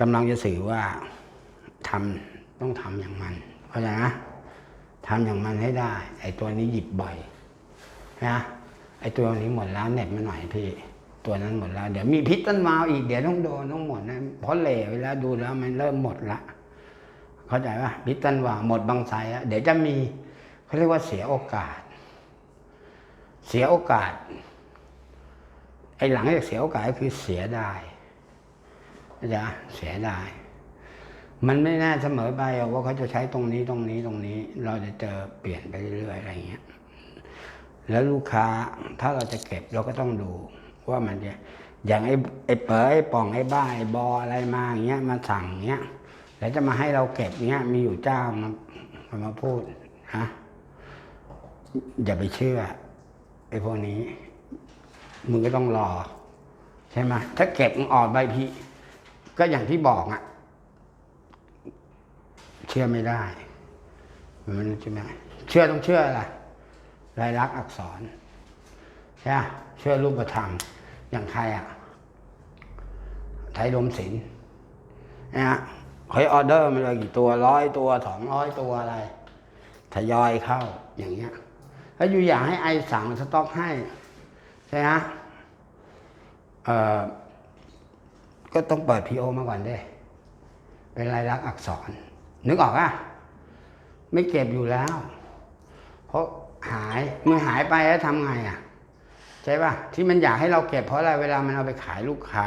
กำลังจะสื่อว่าทำต้องทำอย่างมันเข้าใจนะทำอย่างมันให้ได้ ไอ้ตัวนี้หยิบบ่อยนะไอ้ตัวนี้หมดแล้วเน็ตมาหน่อยพี่ตัวนั้นหมดแล้ว เดี๋ยวมีพิษต้นวาอีกเดี๋ยวต้องโดนต้องหมดนะเพราะเหลวแล้วดูแล้วมันเริ่มหมดละเข้าใจปะพิษต้นวาหมดบางไทรอะเดี๋ยวจะมีเขาเรียกว่าเสียโอกาส เสียโอกาส ไอ้หลังจากเสียโอกาสก็คือเสียได้ายนะจ๊ะเสียดาย มันไม่น่าเสมอไปหรอกว่าเขาจะใช้ตรงนี้ตรงนี้ตรงนี้ เราจะเจอเปลี่ยนไปเรื่อยๆอะไรเงี้ย แล้วลูกค้าถ้าเราจะเก็บเราก็ต้องดู ว่ามันจะอย่างไอ้ไอ้เป๋อไอ้ป่องไอ้บ้าไอ้บออะไรมาอย่างเงี้ยมาสั่งเงี้ยแล้วจะมาให้เราเก็บเงี้ยมีอยู่เจ้ามามาพูดฮะอย่าไปเชื่อไอ้พวกนี้มึงก็ต้องรอ ใช่ไหมถ้าเก็บมึงออกใบพี ก็อย่างที่บอกอะเชื่อไม่ได้มันใช่ไหมเชื่อต้องเชื่ออะไรลายลักษณ์อักษรใช่ไหมเชื่อรูปธรรม อย่างใครอะไทยลมศิลป์นะฮะเขาออเดอร์มาเลยกี่ตัวร้อยตัวสองร้อยตัวอะไรทยอยเข้าอย่างเงี้ยแล้วอยู่อยากให้ไอสั่งสต็อกให้ ใช่ไหมเอ่อ ก็ต้องเปิดพีโอมาก่อนด้เป็นลายลักษณ์อักษร นึกออกอะ ไม่เก็บอยู่แล้ว เพราะหายเมื่อหายไปแล้วทำไงอะ ใช่ป่ะ ที่มันอยากให้เราเก็บเพราะอะไรเวลามันเอาไปขายลูกค้า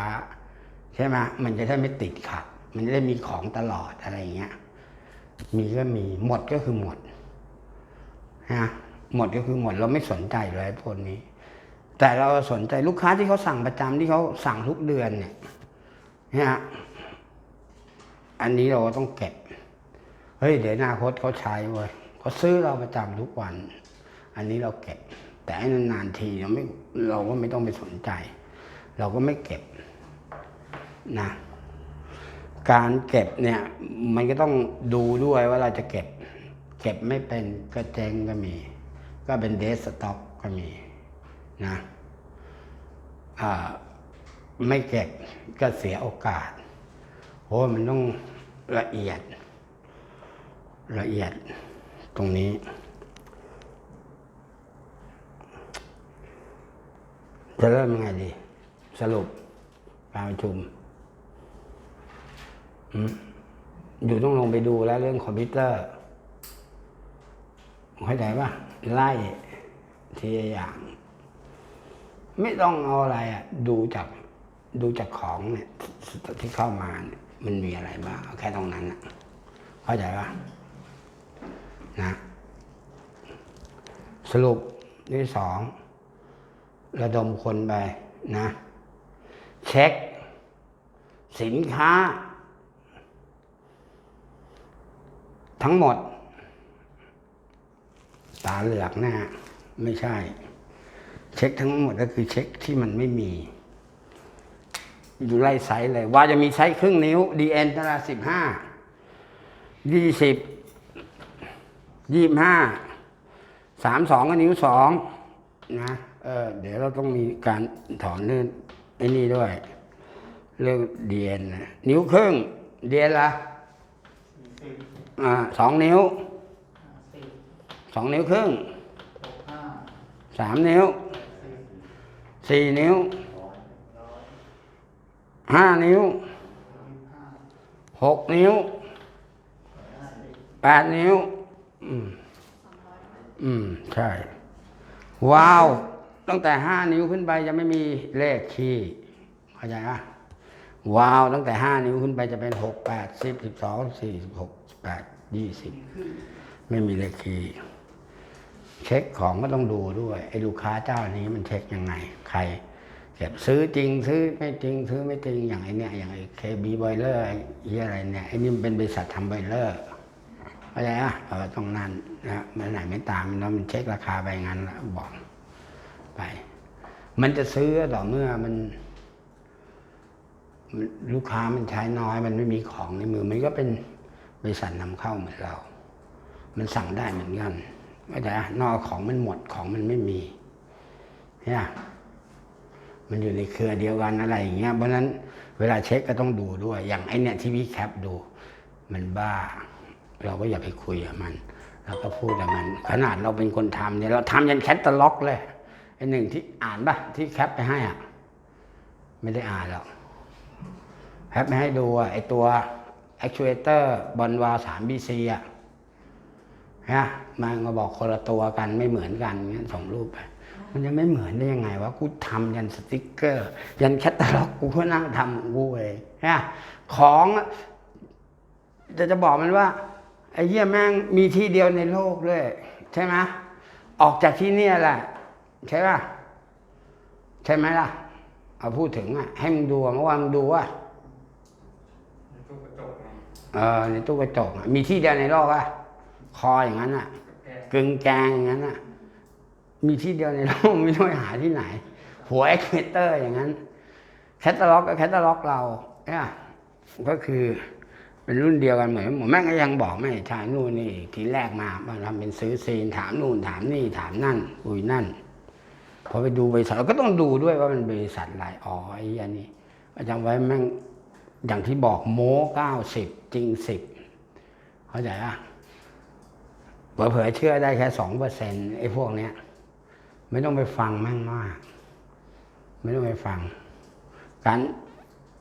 ใช่ไหมมันจะได้ไม่ติดขัด มันจะได้มีของตลอดอะไรเงี้ย มีก็มีหมดก็คือหมดนะหมดก็คือหมดเราไม่สนใจเลยพวกนี้ แต่เราสนใจลูกค้าที่เขาสั่งประจำที่เขาสั่งทุกเดือนเนี่ย เนี่ย อันนี้เราต้องเก็บ เฮ้ย เดี๋ยวอนาคตเขาใช้เว้ยเขาซื้อเราประจำทุกวัน อันนี้เราเก็บ แต่อ้นานๆทีเราไม่เราก็ไม่ต้องไปสนใจ เราก็ไม่เก็บนะการเก็บเนี่ย มันก็ต้องดูด้วยว่าเราจะเก็บ เก็บไม่เป็นก็เจงก็มี ก็เป็นเดสต็อกก็มีนะอ่า ไม่เก็บก็เสียโอกาสโอ้มันต้องละเอียด ละเอียดตรงนี้ จะเริ่มยังไงดี สรุปการประชุมอยู่ต้องลงไปดูแล้วเรื่องคอมพิวเตอร์เข้าใจปะไล่ทีอย่าง ไม่ต้องเอาอะไรอะดูจาก ดูจากของเนี่ยที่เข้ามาเนี่ยมันมีอะไรบ้างแค่ตรงนั้นนะเข้าใจปะนะสรุปที่สองระดมคนไปนะ เช็ค สินค้า ทั้งหมด ตาเหลือกนะฮะไม่ใช่ เช็คทั้งหมดก็คือเช็คที่มันไม่มี อยู่ไล่ไซส์เลย ว่าจะมีไซส์ครึ่งนิ้ว DN ตราสิบห้ายี่สิบยี่ห้าสามสองก็นิ้วสองนะเออเดี๋ยวเราต้องมีการถอนเรื่องไอ้นี่ด้วย เรื่อง DN นะนิ้วครึ่ง DN ละอ่าสองนิ้วสองนิ้วครึ่งสามนิ้วสี่นิ้ว ห้านิ้วหกนิ้วแปดนิ้ว อืม อืม ใช่ ว้าว ตั้งแต่ห้านิ้วขึ้นไปจะไม่มีเลขคีย์เข้าใจอะว้าว ตั้งแต่ห้านิ้วขึ้นไปจะเป็นหกแปดสิบสิบสองสี่สิบหกแปดยี่สิบไม่มีเลขคีย์เช็คของก็ต้องดูด้วยไอ้ลูกค้าเจ้านี้มันเช็คยังไง ใคร เก็บซื้อจริงซื้อไม่จริงซื้อไม่จริงอย่างไอเนี่ยอย่างไอเคบีบอยเลอร์ไอ้อะไรเนี่ยไอ้นี่มันเป็นบริษัททำบอยเลอร์เข้าใจอะเออตรงนั้นนะมันไหนไม่ตามแล้วมันเช็คราคาไปงั้นแล้วบอกไป มันจะซื้อต่อเมื่อมัน ลูกค้ามันใช้น้อย มันไม่มีของในมือ มันก็เป็นบริษัทนำเข้าเหมือนเรา มันสั่งได้เหมือนกันเข้าใจอะนอกของมันหมดของมันไม่มีเนี่ย มันอยู่ในเครือเดียวกันอะไรอย่างเงี้ยเพราะนั้นเวลาเช็คก็ต้องดูด้วย อย่างไอเนี่ยที่พี่แคปดู มันบ้า เราก็อย่าไปคุยกับมันเราก็พูดกับมัน ขนาดเราเป็นคนทำเนี่ยเราทำยันแคตตาล็อกเลยไอหนึ่งที่อ่านปะที่แคปไปให้อะไม่ได้อ่านหรอกแคปไปให้ดูอะไอตัว actuator บอลวาสามบีซีอะฮะมันก็บอกคนละตัวกันไม่เหมือนกันงั้นส่งรูปไป มันจะไม่เหมือนได้ยังไงวะกูทำยันสติกเกอร์ ยันแคตตาล็อกกูก็นั่งทำของกูเองฮะของจะจะบอกมันว่าไอ้เหี้ยแม่งมีที่เดียวในโลกด้วย ใช่ไหมออกจากที่เนี่ยแหละ ใช่ป่ะใช่ไหมล่ะ เอาพูดถึงอะ ให้มึงดูอะเมื่อวานมึงดูว่าในตู้กระจกไงเออในตู้กระจกอะมีที่เดียวในโลกอะ คออย่างนั้นอะแกะกึ่งแกงอย่างนั้นอะ มีที่เดียวในโลกไม่ต้องหาที่ไหน หัวเอ็กเ a เตอร์อย่างนั้น แคตตาล็อกกับแคตตาล็อกเราเนี่ยก็คือเป็นรุ่นเดียวกันเหมือนหมอแม่งก็ยังบอกไม่ใช่นู่นนี่ทีแรกมามาทำเป็นซื้อซีนถามนู่นถามนี่ถามนั่นอุ้ยนั่นพอไปดูบริษัทเราก็ต้องดูด้วยว่ามันบริษัทอะไรอ๋อไอ้อันนี้จาไว้แม่งอย่างที่บอกโม้เก้าสิบจริงสิบเข้าใจอะเผลอๆเชื่อได้แค่สองเปอร์เซ็นต์ไอ้พวกเนี้ย ไม่ต้องไปฟังแม่งมากไม่ต้องไปฟัง การ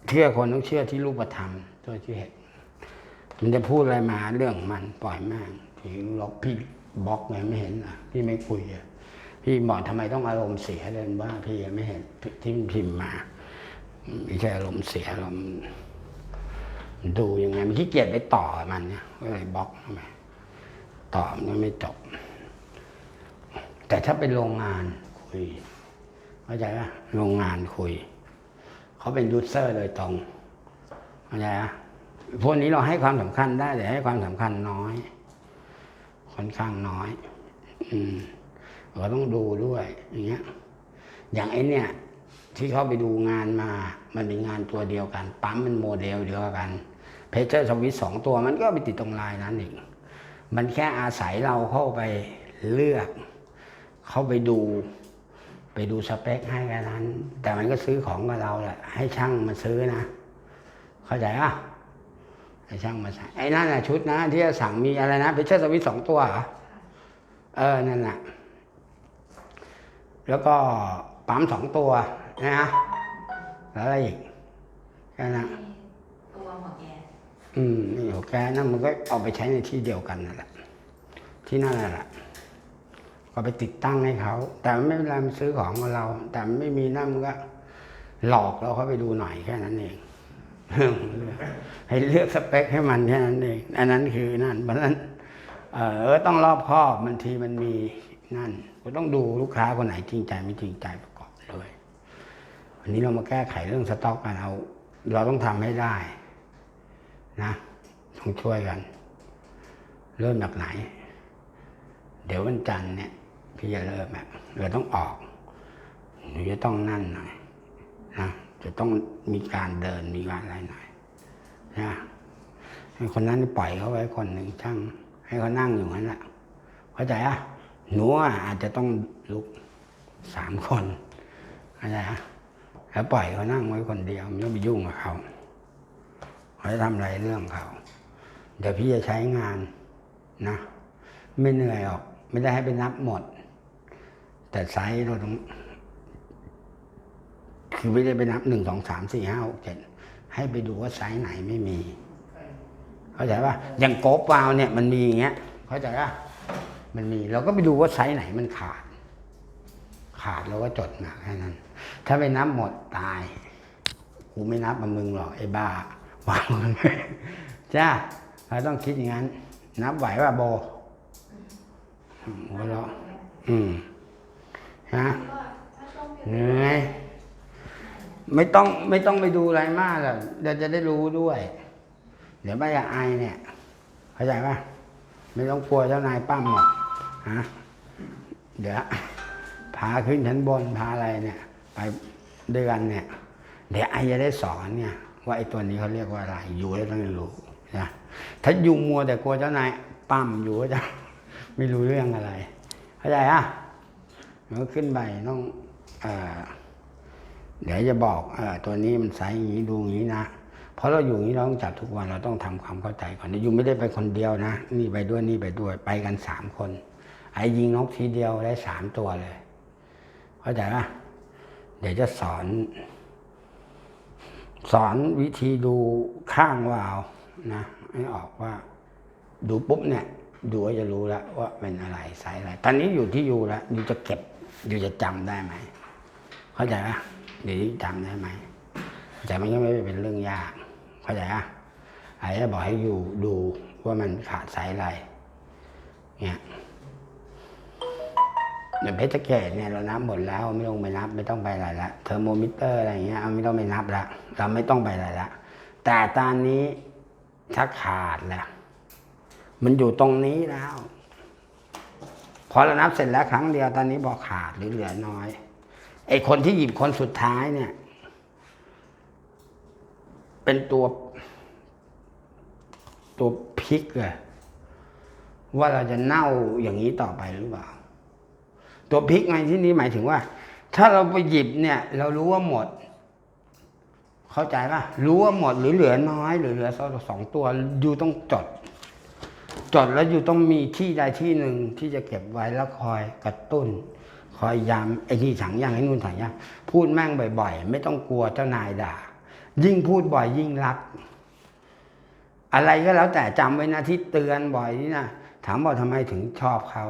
เชื่อคนต้องเชื่อที่รูปธรรมตัวที่เห็นมันจะพูดอะไรมาเรื่องมันปล่อยม่งที่ล็อกพี่บล็อกไงไม่เห็นอะ พี่ไม่คุยอะพี่บอกทำไมต้องอารมณ์เสียเลยว่าพี่ไม่เห็นที่มันพิมพ์มาไม่ใช่อารมณ์เสียอารมณ์ดูยังไงมันขี้เกียจไปต่อมันเนี่ยก็เลยบล็อกทำไมต่อมันไม่จบ แต่ถ้าเป็นโรงงานคุยเข้าใจปะโรงงานคุย เขาเป็นยูเซอร์โดยตรงเข้าใจปะพวกนี้เราให้ความสำคัญได้แต่ให้ความสำคัญน้อย ค่อนข้างน้อย อืมเราต้องดูด้วย อย่างเงี้ย อย่างไอ้เนี่ย ที่เขาไปดูงานมา มันเป็นงานตัวเดียวกัน ปั๊มมันโมเดลเดียวกันเพเจอร์สวิตสองตัวมันก็ไปติดตรงลายนั้นเองมันแค่อาศัยเราเข้าไปเลือก เข้าไปดู ไปดูสเปคให้แค่นั้น แต่มันก็ซื้อของกับเราแหละให้ช่างมาซื้อนะ เข้าใจอะให้ช่างมาใส่ไอ้นั่นน่ะชุดนะที่จะสั่งมีอะไรนะเพชเชอร์สวิตสองตัวเหรอเออนั่นน่ะแล้วก็ปั๊มสองตัวนะแล้วอะไรอีกแค่นั้นตัวหัวแกนอืมนี่หัวแกนั่นมันก็เอาไปใช้ในที่เดียวกันนั่นแหละที่นั่นแหละ ก็ไปติดตั้งให้เขา แต่ไม่เป็นไรมันซื้อของกับเรา แต่ไม่มีนั่นก็ หลอกเราเข้าไปดูหน่อยแค่นั้นเองให้เลือกสเปคให้มันแค่นั้นเองอันนั้นคือนั่นเพราะนั้น เออต้องรอบคอบบางทีมันมีนั่นก็ต้องดูลูกค้าคนไหนจริงใจไม่จริงใจประกอบด้วยวันนี้เรามาแก้ไขเรื่องสต็อกกันเอา เราต้องทำให้ได้ นะต้องช่วยกัน เริ่มจากไหน เดี๋ยววันจันทร์เนี่ย พี่จะเริ่มอะเราต้องออกหนูจะต้องนั่นหน่อยนะจะต้องมีการเดินมีการอะไรหน่อยนะให้คนนั้นปล่อยเขาไว้คนหนึ่งช่าง ให้เขานั่งอยู่นั้นแหละเข้าใจอะหนูอะอาจจะต้องลุกสามคนเข้าใจอะแล้วปล่อยเขานั่งไว้คนเดียวไม่ต้องไปยุ่งกับเขาเขาจะทำอะไรเรื่องเขาเดี๋ยวพี่จะใช้งานนะ ไม่เหนื่อยหรอก ไม่ได้ให้ไปนับหมด แต่ไซส์เราต้อง คือไม่ได้ไปนับหนึ่งสองสามสี่ห้าหกเจ็ดให้ไปดูว่าไซส์ไหนไม่มี เข้าใจป่ะอย่างโกบวาลเนี่ยมันมีอย่างเงี้ย เข้าใจป่ะมันมีเราก็ไปดูว่าไซส์ไหนมันขาด ขาดเราก็จดมาแค่นั้น ถ้าไปนับหมดตายกูไม่นับมามึงหรอกไอ้บ้าวางมันไว้จ้าเราต้องคิดอย่างนั้น นับไหวป่ะโบอืมหัวเราะอืม ฮะเหนื่อยไม่ต้องไม่ต้องไปดูอะไรมากหรอกเดี๋ยวจะได้รู้ด้วย เดี๋ยวไม่อยากอายเนี่ย เข้าใจป่ะไม่ต้องกลัวเจ้านายปั้มหรอกฮะเดี๋ยวพาขึ้นชั้นบนพาอะไรเนี่ย ไปด้วยกันเนี่ย เดี๋ยวไอจะได้สอนเนี่ย ว่าไอตัวนี้เขาเรียกว่าอะไรอยู่แล้วต้องรู้นะถ้าอยู่มัวแต่กลัวเจ้านายปั้มอยู่ก็จะไม่รู้เรื่องอะไร เข้าใจอะ มันก็ขึ้นไปต้องเอเดี๋ยวจะบอกอตัวนี้มันไซส์อย่างนี้ดูอย่างนี้นะเพราะเราอยู่นี้เราต้องจับทุกวันเราต้องทำความเข้าใจก่อนอยู่ไม่ได้ไปคนเดียวนะ นี่ไปด้วยนี่ไปด้วยไปกันสามคน ไอ้ยิงนกทีเดียวได้สามตัวเลย เข้าใจปะเดี๋ยวจะสอน สอนวิธีดูข้างวาวนะให้ออกว่า ดูปุ๊บเนี่ย ดูก็จะรู้แล้วว่าเป็นอะไรสายอะไร ตอนนี้อยู่ที่ยูแล้วยูจะเก็บ ยูจะจำได้ไหมเข้าใจปะเดี๋ยวนี้จำได้ไหมแต่มันก็ไม่เป็นเรื่องยาก เข้าใจปะไอ้จะบอกให้อยู่ดูว่ามันขาดสายอะไรเนี่ยเดี๋ยวเพชรเกตเนี่ยเรานับหมดแล้วไม่ต้องไปนับไม่ต้องไปอะไรละเทอร์โมมิเตอร์อะไรเงี้ยเอาไม่ต้องไปนับละเราไม่ต้องไปอะไรละแต่ตอนนี้ถ้าขาดแล้วมันอยู่ตรงนี้แล้ว พอเรานับเสร็จแล้วครั้งเดียวตอนนี้บอกขาดหรือเหลือน้อยไอ้คนที่หยิบคนสุดท้ายเนี่ย เป็นตัว ตัวพลิกอะว่าเราจะเน่าอย่างนี้ต่อไปหรือเปล่า ตัวพลิกในที่นี้หมายถึงว่า ถ้าเราไปหยิบเนี่ย เรารู้ว่าหมด เข้าใจป่ะรู้ว่าหมดหรือเหลือน้อย หรือเหลือสองตัวอยู่ต้องจด จอดแล้วอยู่ต้องมีที่ใดที่หนึ่งที่จะเก็บไว้แล้วคอยกระตุ้น คอยย้ำไอ้นี่ถังย่างไอ้นู่นถังย่างพูดแม่งบ่อย ๆ ไม่ต้องกลัวเจ้านายด่า ยิ่งพูดบ่อยยิ่งรัก อะไรก็แล้วแต่จำไว้นะที่เตือนบ่อยนี่นะถามว่าทำไมถึงชอบเขา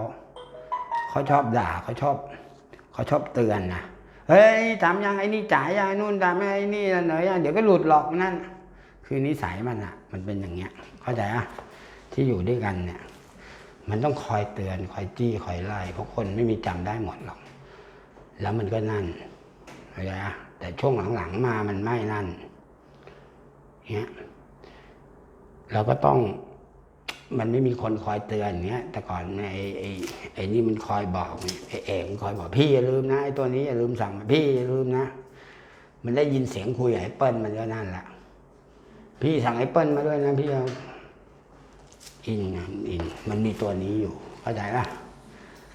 เขาชอบด่าเขาชอบเขาชอบเตือนนะเฮ้ยทำยังไอ้นี่จ่ายยังไอ้นู่นทำยังไอ้นี่นั่นเหนยเดี๋ยวก็หลุดหลอกนั่นคือนิสัยมันอะมันเป็นอย่างเงี้ย เข้าใจอะ ที่อยู่ด้วยกันเนี่ย มันต้องคอยเตือนคอยจี้คอยไล่เพราะคนไม่มีจำได้หมดหรอก แล้วมันก็นั่นเข้าใจอะแต่ช่วงหลังๆมามันไม่นั่นเงี้ยเราก็ต้องมันไม่มีคนคอยเตือนเงี้ย แต่ก่อนไอ้ไอ้ไอ้นี่มันคอยบอกไอ้เอกมันคอยบอกพี่อย่าลืมนะไอ้ตัวนี้อย่าลืมสั่งพี่อย่าลืมนะ มันได้ยินเสียงคุยไอ้เปิ้ลมันก็นั่นแหละพี่สั่งไอ้เปิ้ลมาด้วยนะพี่เอา อินนะอิน มันมีตัวนี้อยู่เข้าใจปะ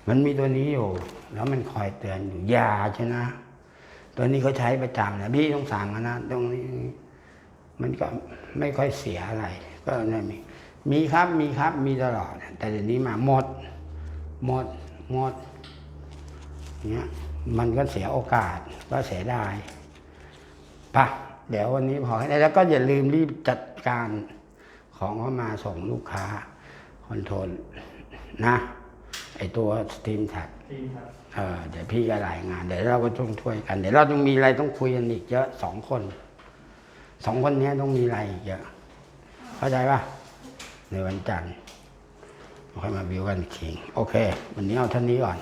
มันมีตัวนี้อยู่ แล้วมันคอยเตือนอยู่ยาใช่นะ ตัวนี้เขาใช้ประจำนะพี่ต้องสั่งนะตรงนี้มันก็ไม่ค่อยเสียอะไร ก็นั่นมีมีครับมีครับมีตลอด แต่เดี๋ยวนี้มาหมด หมดหมดเนี้ยมันก็เสียโอกาสก็เสียดายปะเดี๋ยววันนี้พอแล้วก็อย่าลืมรีบจัดการ ของเข้ามาส่งลูกค้าคอนโทรลนะ ไอตัวสตรีมแท็กทีมครับเออเดี๋ยวพี่ก็รายงาน เดี๋ยวเราก็ต้องช่วยกัน เดี๋ยวเราต้องมีอะไรต้องคุยกันอีกเยอะสองคนสองคนเนี้ยต้องมีอะไรอีกเยอะ เข้าใจปะในวันจันทร์ค่อยมาวิวกันอีกทีโอเค วันนี้เอาเท่านี้ก่อน